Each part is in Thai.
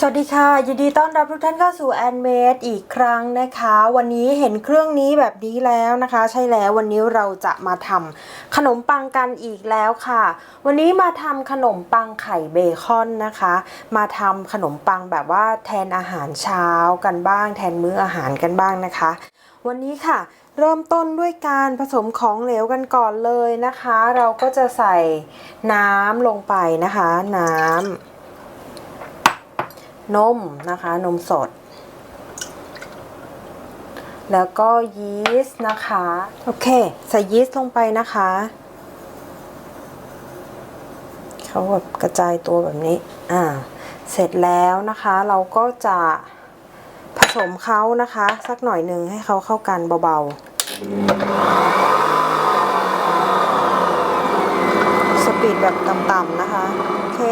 สวัสดีค่ะ ยินดีต้อนรับทุกท่านเข้าสู่ a n m a d e อีกครั้งนะคะ วันนี้เห็นเครื่องนี้แบบนี้แล้วนะคะ ใช่แล้ววันนี้เราจะมาทำขนมปังกันอีกแล้วค่ะ วันนี้มาทำขนมปังไข่เบคอนนะคะ มาทำขนมปังแบบว่าแทนอาหารเช้ากันบ้าง แทนมื้ออาหารกันบ้างนะคะ วันนี้ค่ะ เริ่มต้นด้วยการผสมของเหลวกันก่อนเลยนะคะ เราก็จะใส่น้ำลงไปนะคะ น้ำ นมนะคะ นมสด แล้วก็ยีสต์นะคะ โอเค ใส่ยีสต์ลงไปนะคะเขาแบบกระจายตัวแบบนี้ อ่า เสร็จแล้วนะคะ เราก็จะผสมเขานะคะ สักหน่อยหนึ่งให้เขาเข้ากันเบาๆ สปีดแบบต่ำๆนะคะ เค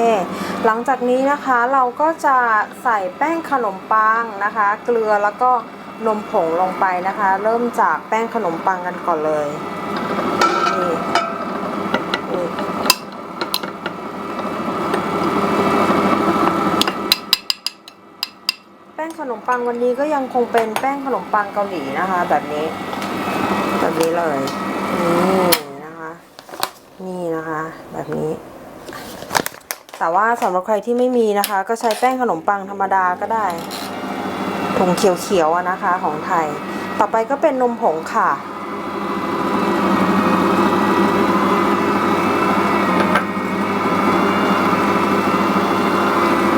หลังจากนี้นะคะเราก็จะใส่แป้งขนมปังนะคะ เกลือแล้วก็นมผงลงไปนะคะ เริ่มจากแป้งขนมปังกันก่อนเลยนี่นี่แป้งขนมปังวันนี้ก็ยังคงเป็นแป้งขนมปังเกาหลีนะคะ แบบนี้ แบบนี้เลยนี่นะคะ นี่นะคะ แบบนี้ แต่ว่าสำหรับใครที่ไม่มีนะคะ ก็ใช้แป้งขนมปังธรรมดาก็ได้ถุงเขียวๆนะคะของไทย ต่อไปก็เป็นนมผงค่ะ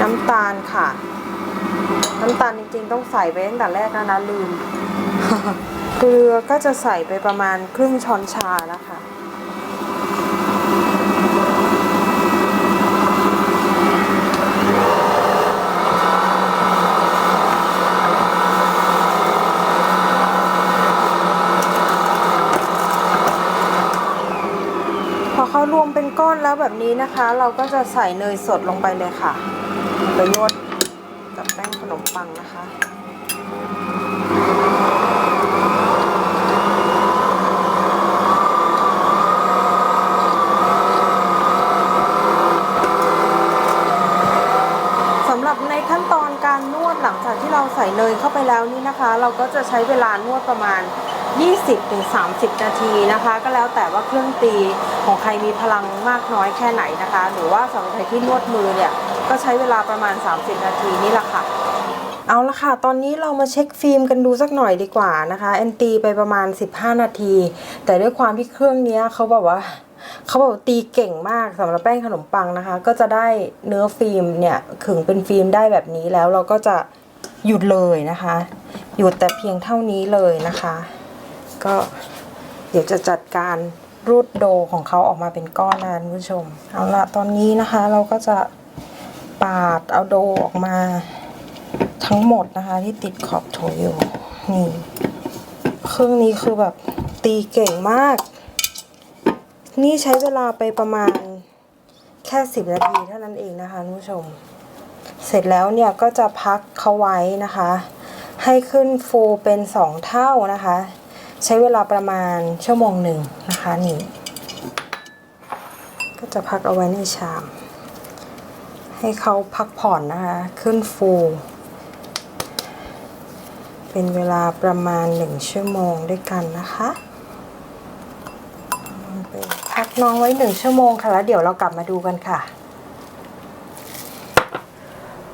น้ำตาลค่ะ น้ำตาลจริงๆ ต้องใส่ไปตั้งแต่แรกนะนะลืม เกลือก็จะใส่ไปประมาณครึ่งช้อนชานะคะ พอเขารว มเป็นก้อนแล้วแบบนี้นะคะ เราก็จะใส่เนยสดลงไปเลยค่ะไปนวดกับแป้งขนมปังนะคะสำหรับในขั้นตอนการนวดหลังจากที่เราใส่เนยเข้าไปแล้วนี่นะคะ เราก็จะใช้เวลานวดประมาณ 20-30 นาทีนะคะ ก็แล้วแต่ว่าเครื่องตีของใครมีพลังมากน้อยแค่ไหนนะคะ หรือว่าสำหรับใครที่นวดมือเนี่ย ก็ใช้เวลาประมาณ 30 นาทีนี่แหละค่ะเอาละค่ะ ตอนนี้เรามาเช็คฟิล์มกันดูสักหน่อยดีกว่านะคะแอนตีไปประมาณ 15 นาที แต่ด้วยความที่เครื่องเนี้ยเขาแบบว่าเขาบอกตีเก่งมากสำหรับแป้งขนมปังนะคะ ก็จะได้เนื้อฟิล์มเนี่ยขึงเป็นฟิล์มได้แบบนี้แล้วเราก็จะหยุดเลยนะคะ หยุดแต่เพียงเท่านี้เลยนะคะ ก็เดี๋ยวจะจัดการรูดโดของเขาออกมาเป็นก้อนนะคุณผู้ชม เอาละตอนนี้นะคะเราก็จะปาดเอาโดออกมาทั้งหมดนะคะ ที่ติดขอบโถอยู่นี่เครื่องนี้คือแบบตีเก่งมาก นี่ใช้เวลาไปประมาณแค่สิบนาทีเท่านั้นเองนะคะคุณผู้ชม เสร็จแล้วเนี่ยก็จะพักเขาไว้นะคะ ให้ขึ้นฟูเป็นสองเท่านะคะ ใช้เวลาประมาณชั่วโมงหนึ่งนะคะนี่ก็จะพักเอาไว้ในชาม ให้เขาพักผ่อนนะคะ ขึ้นฟู เป็นเวลาประมาณหนึ่งชั่วโมงด้วยกันนะคะพักน้องไว้หนึ่งชั่วโมงค่ะแล้วเดี๋ยวเรากลับมาดูกันค่ะ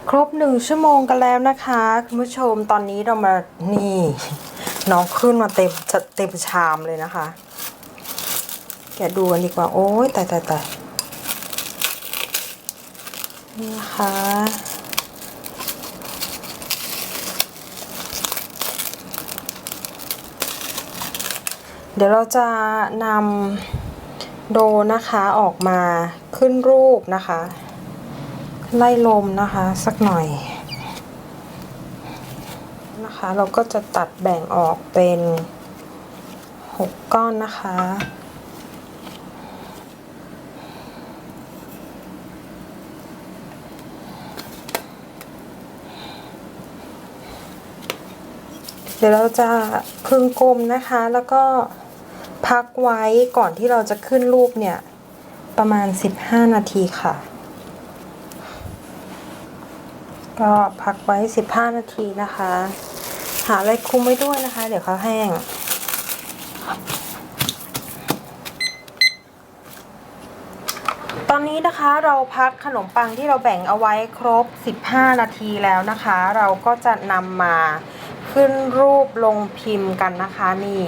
ครบหนึ่งชั่วโมงกันแล้วนะคะ คุณผู้ชมตอนนี้เรามานี่ น้องขึ้นมาเต็มจะเต็มชามเลยนะคะ แกดูกันดีกว่า โอ้ยตายตายตายนี่นะคะเดี๋ยวเราจะนำโดนะคะออกมาขึ้นรูปนะคะ ไล่ลมนะคะสักหน่อย นะคะ เราก็จะตัดแบ่งออกเป็นหกก้อนนะคะ เดี๋ยวเราจะพึงกลมนะคะ แล้วก็พักไว้ก่อนที่เราจะขึ้นรูปเนี่ย ประมาณ 15 นาทีค่ะก็พักไว้ 15 นาทีนะคะ หาอะไรคลุมไว้ด้วยนะคะ เดี๋ยวเขาแห้ง ตอนนี้นะคะเราพักขนมปังที่เราแบ่งเอาไว้ครบ 15 นาทีแล้วนะคะ เราก็จะนำมาขึ้นรูปลงพิมพ์กันนะคะนี่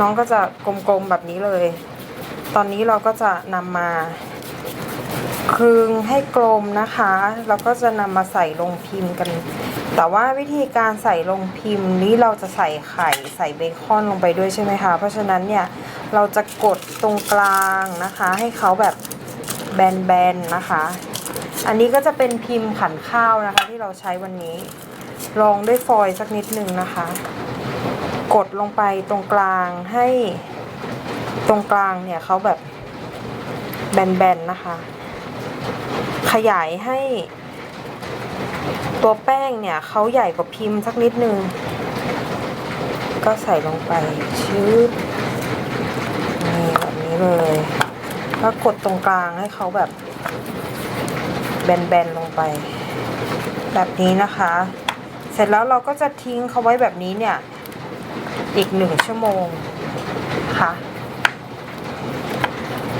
น้องก็จะกลมๆแบบนี้เลย ตอนนี้เราก็จะนำมา คลึงให้กลมนะคะแล้วก็จะนำมาใส่ลงพิมพ์กัน แต่ว่าวิธีการใส่ลงพิมพ์นี้เราจะใส่ไข่ใส่เบคอนลงไปด้วยใช่ไหมคะ เพราะฉะนั้นเนี่ยเราจะกดตรงกลางนะคะ ให้เขาแบบแบนๆนะคะ อันนี้ก็จะเป็นพิมพ์ขันข้าวนะคะ ที่เราใช้วันนี้รองด้วยฟอยล์สักนิดหนึ่งนะคะ กดลงไปตรงกลางให้ตรงกลางเนี่ยเขาแบบแบนๆนะคะ ขยายให้ ตัวแป้งเนี่ยเขาใหญ่กว่าพิมพ์สักนิดนึง ก็ใส่ลงไปชืบนี่แบบนี้เลยแล้วกดตรงกลางให้เขาแบบ แบนๆลงไป แบบนี้นะคะ เสร็จแล้วเราก็จะทิ้งเขาไว้แบบนี้เนี่ย อีกหนึ่งชั่วโมงค่ะ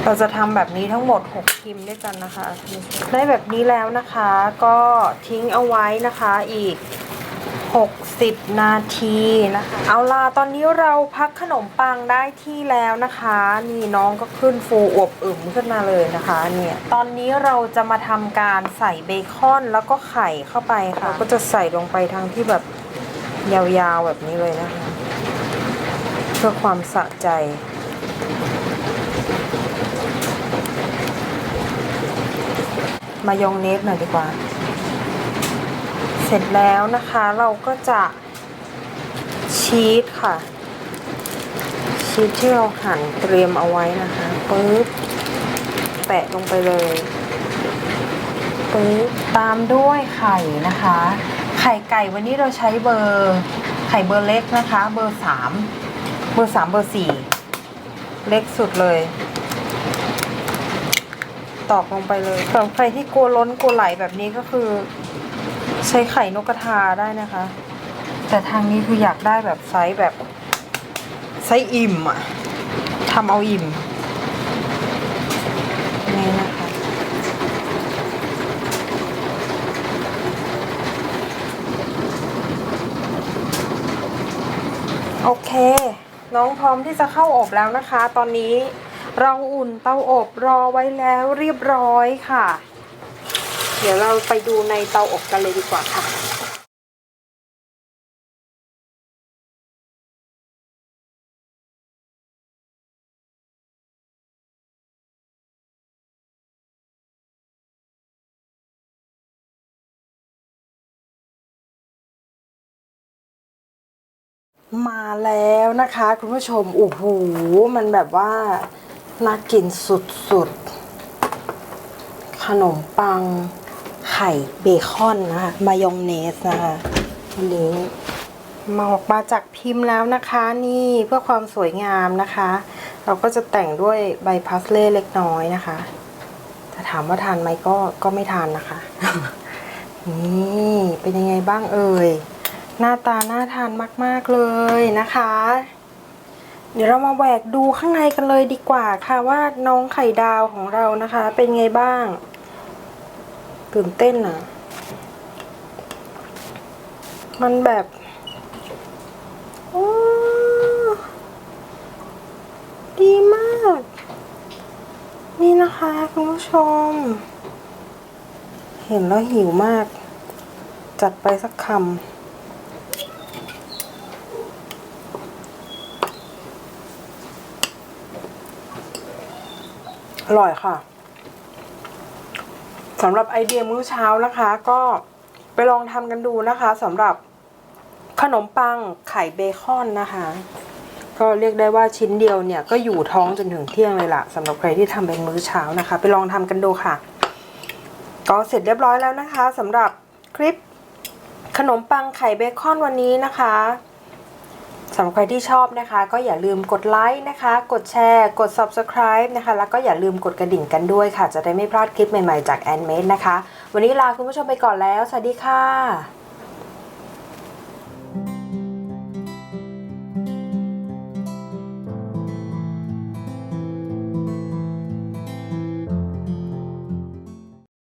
เราจะทำแบบนี้ทั้งหมด 6 พิมพ์ด้วยกันนะคะ ได้แบบนี้แล้วนะคะก็ทิ้งเอาไว้นะคะอีก 60 นาทีนะคะ เอาล่ะตอนนี้เราพักขนมปังได้ที่แล้วนะคะ นี่น้องก็ขึ้นฟูอวบอึมขึ้นมาเลยนะคะเนี่ยตอนนี้เราจะมาทำการใส่เบคอนแล้วก็ไข่เข้าไปค่ะก็จะใส่ลงไปทางที่แบบยาวๆแบบนี้เลยนะคะ เพื่อความสะใจ มายองเนสหน่อยดีกว่า เสร็จแล้วนะคะเราก็จะชีสค่ะ ชีสที่เราหั่นเตรียมเอาไว้นะคะปึ๊บแปะลงไปเลยปึ๊บตามด้วยไข่นะคะ ไข่ไก่วันนี้เราใช้เบอร์ไข่เบอร์เล็กนะคะ เบอร์สามเบอร์สามเบอร์สี่เล็กสุดเลย ตอกลงไปเลยสำหรับใครที่กลัวล้นกลัวไหลแบบนี้ก็คือ ใช้ไข่นกกระทาได้นะคะ แต่ทางนี้คืออยากได้แบบไซส์แบบไซส์อิ่มอะทำเอาอิ่มนี่นะคะ โอเค น้องพร้อมที่จะเข้าอบแล้วนะคะ ตอนนี้ เราอุ่นเตาอบรอไว้แล้วเรียบร้อยค่ะ เดี๋ยวเราไปดูในเตาอบกันเลยดีกว่าค่ะมาแล้วนะคะ คุณผู้ชมโอ้โหมันแบบว่า น่ากินสุดๆ ขนมปังไข่เบคอนนะคะ มายองเนสนะคะอันนี้มาออกมาจากพิมพ์แล้วนะคะ นี่เพื่อความสวยงามนะคะ เราก็จะแต่งด้วยใบพาสเล่เล็กน้อยนะคะแต่ถามว่าทานไหมก็ก็ไม่ทานนะคะ นี่เป็นยังไงบ้างเอ่ยหน้าตาน่าทานมาก ๆ เลยนะคะ เดี๋ยวเรามาแหวกดูข้างในกันเลยดีกว่าค่ะว่าน้องไข่ดาวของเรานะคะ เป็นไงบ้าง ตื่นเต้นอะ มันแบบโอ้ดีมาก นี่นะคะคุณผู้ชม เห็นแล้วหิวมาก จัดไปสักคำ อร่อยค่ะสำหรับไอเดียมื้อเช้านะคะ ก็ไปลองทำกันดูนะคะสำหรับขนมปังไข่เบคอนนะคะ ก็เรียกได้ว่าชิ้นเดียวเนี่ยก็อยู่ท้องจนถึงเที่ยงเลยล่ะสำหรับใครที่ทำเป็นมื้อเช้านะคะ ไปลองทำกันดูค่ะ ก็เสร็จเรียบร้อยแล้วนะคะสำหรับคลิปขนมปังไข่เบคอนวันนี้นะคะำหรับใครที่ชอบนะคะ ก็อย่าลืมกดไลค์นะคะ กดแชร์ กด subscribe นะคะ แล้วก็อย่าลืมกดกระดิ่งกันด้วยค่ะ จะได้ไม่พลาดคลิปใหม่ๆจาก a n m a d e นะคะ วันนี้ลาคุณผู้ชมไปก่อนแล้ว สวัสดีค่ะ